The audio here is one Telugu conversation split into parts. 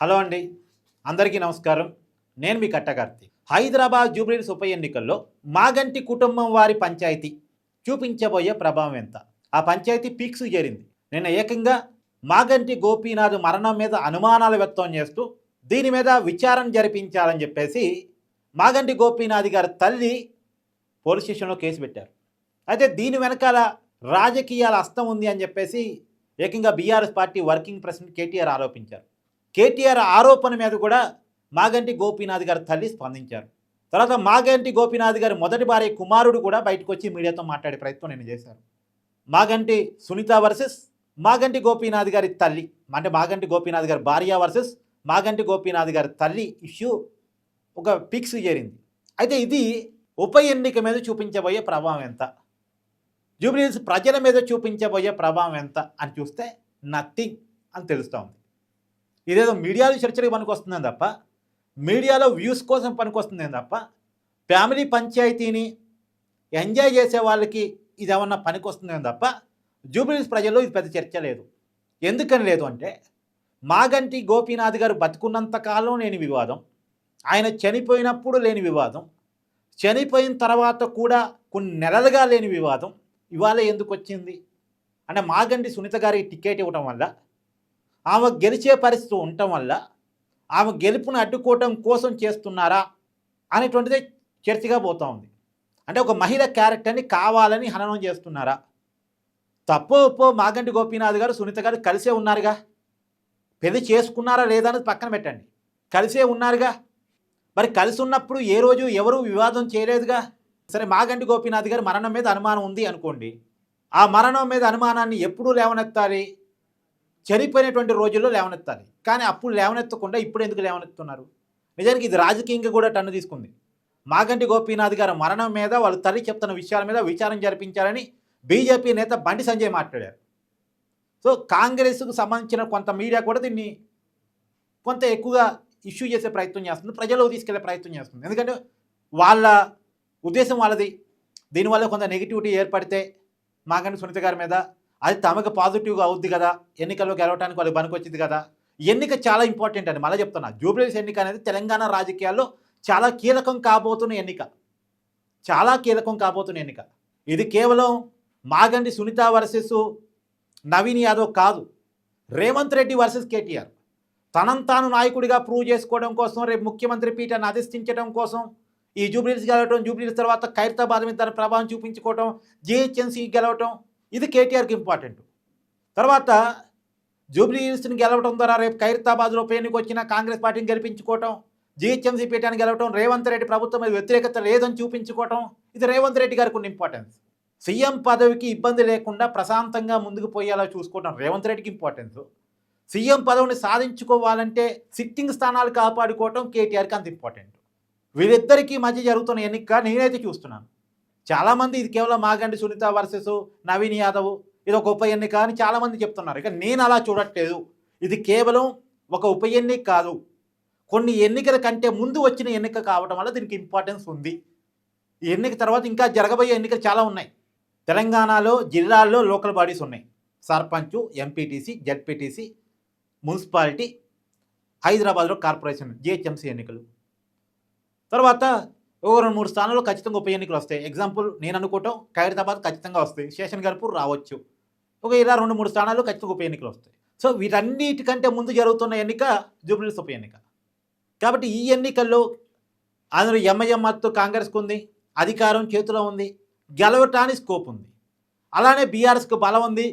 హలో అండి. అందరికీ నమస్కారం. నేను మీ కట్టకార్తి. హైదరాబాద్ జూబ్లీస్ ఉప ఎన్నికల్లో మాగంటి కుటుంబం వారి పంచాయతీ చూపించబోయే ప్రభావం ఎంత? ఆ పంచాయతీ పీక్స్ చేరింది. నిన్న ఏకంగా మాగంటి గోపీనాథ్ మరణం మీద అనుమానాలు వ్యక్తం చేస్తూ దీని మీద విచారణ జరిపించాలని చెప్పేసి మాగంటి గోపీనాథ్ గారి తల్లి పోలీస్ స్టేషన్లో కేసు పెట్టారు. అయితే దీని వెనకాల రాజకీయాల అస్తం ఉంది అని చెప్పేసి ఏకంగా BRS party working president KTR ఆరోపించారు. కేటీఆర్ ఆరోపణ మీద కూడా మాగంటి గోపీనాథ్ గారి తల్లి స్పందించారు. తర్వాత మాగంటి గోపీనాథ్ గారి మొదటి భార్య కుమారుడు కూడా బయటకు వచ్చి మీడియాతో మాట్లాడే ప్రయత్నం నేను చేశాను. మాగంటి సునీత వర్సెస్ మాగంటి గోపీనాథ్ గారి తల్లి అంటే మాగంటి గోపీనాథ్ గారి భార్య వర్సెస్ మాగంటి గోపీనాథ్ గారి తల్లి ఇష్యూ ఒక పిక్స్ చేరింది. అయితే ఇది ఉప ఎన్నిక మీద చూపించబోయే ప్రభావం ఎంత? జూబ్లీహిల్స్ ప్రజల మీద చూపించబోయే ప్రభావం ఎంత అని చూస్తే నథింగ్ అని తెలుస్తూ ఉంది ఇదేదో మీడియాలో చర్చలకు పనికొస్తుందని తప్ప మీడియాలో వ్యూస్ కోసం పనికొస్తుందని తప్ప ఫ్యామిలీ పంచాయతీని ఎంజాయ్ చేసే వాళ్ళకి ఇది ఏమన్నా పనికొస్తుందని తప్ప జూబ్లీహిల్స్ ప్రజల్లో ఇది పెద్ద చర్చ లేదు. ఎందుకని లేదు అంటే మాగంటి గోపీనాథ్ గారు బతుకున్నంత కాలం లేని వివాదం ఆయన చనిపోయినప్పుడు లేని వివాదం చనిపోయిన తర్వాత కూడా కొన్ని నెలలుగా లేని వివాదం ఇవాళ ఎందుకు వచ్చింది అంటే మాగంటి సునీత గారికి టికెట్ ఇవ్వడం వల్ల ఆమె గెలిచే పరిస్థితి ఉండటం వల్ల ఆమె గెలుపును అడ్డుకోవటం కోసం చేస్తున్నారా అనేటువంటిదే చర్చగా పోతూ ఉంది. అంటే ఒక మహిళ క్యారెక్టర్ని కావాలని హననం చేస్తున్నారా? తప్పో ఒప్పో మాగంటి గోపీనాథ్ గారు సునీత గారు కలిసే ఉన్నారుగా? పెళ్ళి చేసుకున్నారా లేదా అనేది పక్కన పెట్టండి. కలిసే ఉన్నారుగా? మరి కలిసి ఉన్నప్పుడు ఏ రోజు ఎవరు వివాదం చేయలేదుగా? సరే మాగంటి గోపీనాథ్ గారి మరణం మీద అనుమానం ఉంది అనుకోండి. ఆ మరణం మీద అనుమానాన్ని ఎప్పుడూ లేవనెత్తాలి? చనిపోయినటువంటి రోజుల్లో లేవనెత్తాలి. కానీ అప్పుడు లేవనెత్తకుండా ఇప్పుడు ఎందుకు లేవనెత్తున్నారు? నిజానికి ఇది రాజకీయంగా కూడా టన్ను తీసుకుంది. మాగంటి గోపీనాథ్ గారి మరణం మీద వాళ్ళు తల్లి చెప్తున్న విషయాల మీద విచారం జరిపించాలని బీజేపీ నేత బండి సంజయ్ మాట్లాడారు. సో కాంగ్రెస్కు సంబంధించిన కొంత మీడియా కూడా దీన్ని కొంత ఎక్కువగా ఇష్యూ చేసే ప్రయత్నం చేస్తుంది. ప్రజలకు తీసుకెళ్ళే ప్రయత్నం చేస్తుంది. ఎందుకంటే వాళ్ళ ఉద్దేశం వాళ్ళది. దీనివల్ల కొంత నెగిటివిటీ ఏర్పడితే మాగంటి సునీత గారి మీద అది తమకు పాజిటివ్గా అవుద్ది కదా? ఎన్నికల్లో గెలవడానికి వాళ్ళకి పనికొచ్చింది కదా? ఎన్నిక చాలా ఇంపార్టెంట్ అండి. మళ్ళీ చెప్తున్నా జూబ్లీస్ ఎన్నిక అనేది తెలంగాణ రాజకీయాల్లో చాలా కీలకం కాబోతున్న ఎన్నిక. చాలా కీలకం కాబోతున్న ఎన్నిక. ఇది కేవలం మాగండి సునీత వర్సెస్ నవీన్ యాదవ్ కాదు. Revanth Reddy versus KTR. తనంతాను తాను నాయకుడిగా ప్రూవ్ చేసుకోవడం కోసం రేపు ముఖ్యమంత్రి పీఠాన్ని అధిష్ఠించడం కోసం ఈ జూబ్లీస్ గెలవటం జూబ్లీస్ తర్వాత ఖైరతాబాద్ మీద తన ప్రభావం చూపించుకోవటం జిహెచ్ఎంసీ గెలవటం ఇది కేటీఆర్కి ఇంపార్టెంట్. తర్వాత జూబ్లీస్ని గెలవడం ద్వారా రేపు ఖైరతాబాద్లో ఉప ఎన్నిక వచ్చిన కాంగ్రెస్ పార్టీని గెలిపించుకోవటం జిహెచ్ఎంసీ పీఠాన్ని గెలవటం రేవంత్ రెడ్డి ప్రభుత్వం మీద వ్యతిరేకత లేదని చూపించుకోవటం ఇది రేవంత్ రెడ్డి గారికి ఉన్న ఇంపార్టెన్స్. సీఎం పదవికి ఇబ్బంది లేకుండా ప్రశాంతంగా ముందుకు పోయేలా చూసుకోవటం రేవంత్ రెడ్డికి ఇంపార్టెన్స్. సీఎం పదవిని సాధించుకోవాలంటే సిట్టింగ్ స్థానాలు కాపాడుకోవటం కేటీఆర్కి అంత ఇంపార్టెంట్. వీరిద్దరికీ మధ్య జరుగుతున్న ఎన్నిక నేనైతే చూస్తున్నాను. చాలామంది ఇది కేవలం మాగంటి సునీత వర్సెస్ నవీన్ యాదవ్ ఇది ఒక ఉప ఎన్నిక అని చాలామంది చెప్తున్నారు. ఇక నేను అలా చూడట్లేదు. ఇది కేవలం ఒక ఉప ఎన్నిక కాదు. కొన్ని ఎన్నికల కంటే ముందు వచ్చిన ఎన్నిక కావడం వల్ల దీనికి ఇంపార్టెన్స్ ఉంది. ఈ ఎన్నిక తర్వాత ఇంకా జరగబోయే ఎన్నికలు చాలా ఉన్నాయి. తెలంగాణలో జిల్లాల్లో లోకల్ బాడీస్ ఉన్నాయి. సర్పంచ్ ఎంపీటీసీ జడ్పీటీసీ మున్సిపాలిటీ హైదరాబాద్లో కార్పొరేషన్ జిహెచ్ఎంసీ ఎన్నికలు. తర్వాత ఒక రెండు మూడు స్థానాల్లో ఖచ్చితంగా ఉప ఎన్నికలు వస్తాయి. ఎగ్జాంపుల్ నేను అనుకోవటం ఖైరతాబాద్ ఖచ్చితంగా వస్తాయి. శేషన్ గర్పూర్ రావచ్చు. ఒక ఇలా రెండు మూడు స్థానాల్లో ఖచ్చితంగా ఉప ఎన్నికలు వస్తాయి. సో వీటన్నిటికంటే ముందు జరుగుతున్న ఎన్నిక జూబ్లీస్ ఉప ఎన్నిక. కాబట్టి ఈ ఎన్నికల్లో అందులో ఎంఐఎం మత్తు కాంగ్రెస్కు ఉంది అధికారం చేతిలో ఉంది గెలవటానికి స్కోప్ ఉంది. అలానే బీఆర్ఎస్కు బలం ఉంది.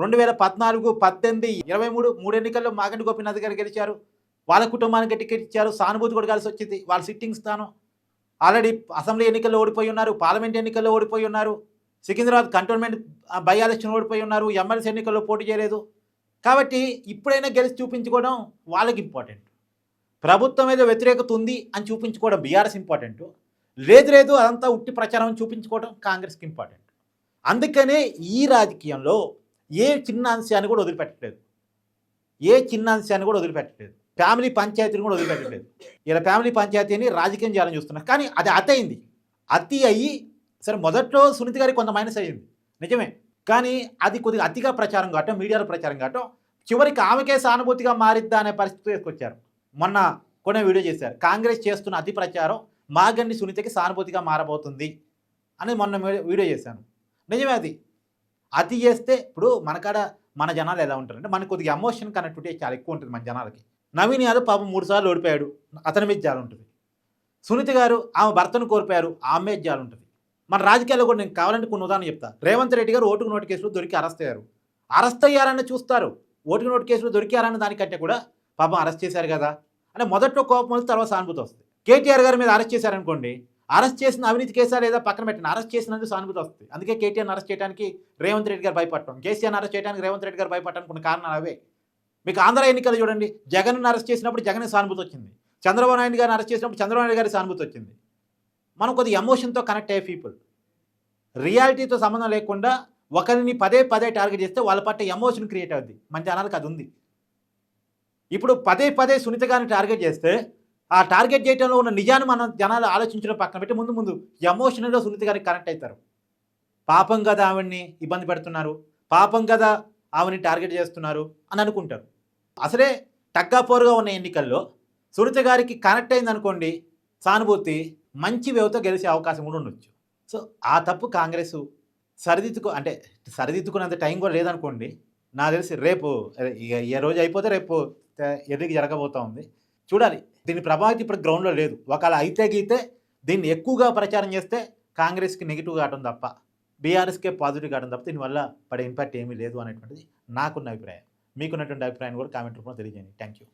రెండు వేల పద్నాలుగు పద్దెనిమిది ఇరవై మూడు మూడు ఎన్నికల్లో మాగంటి గోపీనాథ్ గారు గెలిచారు. వాళ్ళ కుటుంబానికి టికెట్ ఇచ్చారు. సానుభూతి కూడా కలిసి వచ్చింది. వాళ్ళ సిట్టింగ్ స్థానం. ఆల్రెడీ అసెంబ్లీ ఎన్నికల్లో ఓడిపోయి ఉన్నారు పార్లమెంట్ ఎన్నికల్లో ఓడిపోయి ఉన్నారు సికింద్రాబాద్ కంటోన్మెంట్ బై ఎలక్షన్ ఓడిపోయి ఉన్నారు ఎమ్మెల్సీ ఎన్నికల్లో పోటీ చేయలేదు. కాబట్టి ఇప్పుడైనా గెలిచి చూపించుకోవడం వాళ్ళకి ఇంపార్టెంట్. ప్రభుత్వం మీద వ్యతిరేకత ఉంది అని చూపించుకోవడం బీఆర్ఎస్ ఇంపార్టెంట్. లేదు లేదు అదంతా ఉట్టి ప్రచారం చూపించుకోవడం కాంగ్రెస్కి ఇంపార్టెంట్. అందుకనే ఈ రాజకీయంలో ఏ చిన్న అంశాన్ని కూడా వదిలిపెట్టలేదు ఏ చిన్న అంశాన్ని కూడా వదిలిపెట్టలేదు ఫ్యామిలీ పంచాయతీని కూడా వదిలిపెట్టలేదు ఇలా ఫ్యామిలీ పంచాయతీని రాజకీయం చేయాలని చూస్తున్నారు కానీ అది అతి అయింది అతి అయ్యి సరే మొదట్లో సునీతి గారికి కొంత మైనస్ అయ్యింది. నిజమే. కానీ అది కొద్దిగా అతిగా ప్రచారం కావటం మీడియాలో ప్రచారం కావటం చివరికి ఆమెకే సానుభూతిగా మారిద్దా అనే పరిస్థితి తీసుకొచ్చారు. మొన్న కొన్ని వీడియో చేశారు. కాంగ్రెస్ చేస్తున్న అతి ప్రచారం మాగండి సునీతకి సానుభూతిగా మారబోతుంది అని మొన్న వీడియో చేశాను. నిజమే అది. అతి చేస్తే ఇప్పుడు మనకాడ మన జనాలు ఎలా ఉంటారంటే మనకు కొద్దిగా ఎమోషన్ కనెక్టివిటీ చాలా ఎక్కువ ఉంటుంది మన జనాలకి. నవీన్ యాదవ్ పాపం మూడుసార్లు ఓడిపోయాడు. అతని మీద జాలి ఉంటుంది. సునీత గారు ఆమె భర్తను కోల్పోయారు. ఆమె మీద జాలి ఉంటుంది. మన రాజకీయాల్లో కూడా నేను కావాలంటే కొన్ని ఉదాహరణ చెప్తా. రేవంత్ రెడ్డి గారు ఓటుకు నోటు కేసులో దొరికి అరెస్ట్ అయ్యారు. అరెస్ట్ అయ్యారని చూస్తారు. ఓటుకు నోటు కేసులో దొరికారని దానికంటే కూడా పాపం అరెస్ట్ చేశారు కదా. అంటే మొదట్లో కోపం వస్తే తర్వాత సానుభూతి వస్తుంది. కేటీఆర్ గారి మీద అరెస్ట్ చేశారనుకోండి అరెస్ట్ చేసిన అవినీతి కేసా లేదా పక్కన పెట్టిన అరెస్ట్ చేసినందుకు సానుభూతి వస్తుంది. అందుకే కేటీఆర్ అరెస్ట్ చేయడానికి రేవంత్ రెడ్డి గారు భయపడటం. కేసీఆర్ అరెస్ట్ చేయడానికి రేవంత్ రెడ్డి గారు భయపడటానికి కొన్ని కారణాలు అవే. మీకు ఆంధ్ర ఎన్నికలు చూడండి జగన్ అరెస్ట్ చేసినప్పుడు జగన్ సానుభూతి వచ్చింది. చంద్రబాబు నాయుడు గారిని అరెస్ట్ చేసినప్పుడు చంద్రబాబు నాయుడు గారి సానుభూతి వచ్చింది. మనం కొద్దిగా ఎమోషన్తో కనెక్ట్ అయ్యే పీపుల్ రియాలిటీతో సంబంధం లేకుండా ఒకరిని పదే పదే టార్గెట్ చేస్తే వాళ్ళ పట్ల ఎమోషన్ క్రియేట్ అవుద్ది. మంచి అనాలకు అది ఉంది. ఇప్పుడు పదే పదే సునీత గారిని టార్గెట్ చేస్తే ఆ టార్గెట్ చేయడంలో ఉన్న నిజాన్ని మనం జనాలు ఆలోచించడం పక్కన పెట్టి ముందు ముందు ఎమోషనల్గా సునీత గారికి కనెక్ట్ అవుతారు. పాపం కదా ఆవిడ్ని ఇబ్బంది పెడుతున్నారు. పాపం కదా ఆవిని టార్గెట్ చేస్తున్నారు అని అనుకుంటారు. అసలే టగ్గాపోరుగా ఉన్న ఎన్నికల్లో సునీత గారికి కనెక్ట్ అయింది అనుకోండి సానుభూతి మంచి వేవతో గెలిచే అవకాశం కూడా ఉండొచ్చు. సో ఆ తప్పు కాంగ్రెస్ సరిదిద్దుకు అంటే సరిదిద్దుకునేంత టైం కూడా లేదనుకోండి నాకు తెలిసి రేపు ఇక ఏ రోజు అయిపోతే రేపు ఎదిగి జరగబోతా ఉంది. చూడాలి. దీని ప్రభావితం ఇప్పుడు గ్రౌండ్లో లేదు. ఒకవేళ అయితే గీతే దీన్ని ఎక్కువగా ప్రచారం చేస్తే కాంగ్రెస్కి నెగిటివ్ కావడం తప్ప బీఆర్ఎస్కే పాజిటివ్ కావడం తప్ప దీనివల్ల పడే ఇంపాక్ట్ ఏమీ లేదు అనేటువంటిది నాకున్న అభిప్రాయం. మీకున్నటువంటి అభిప్రాయం కూడా కామెంట్ రూపంలో తెలియజేయండి. Thank you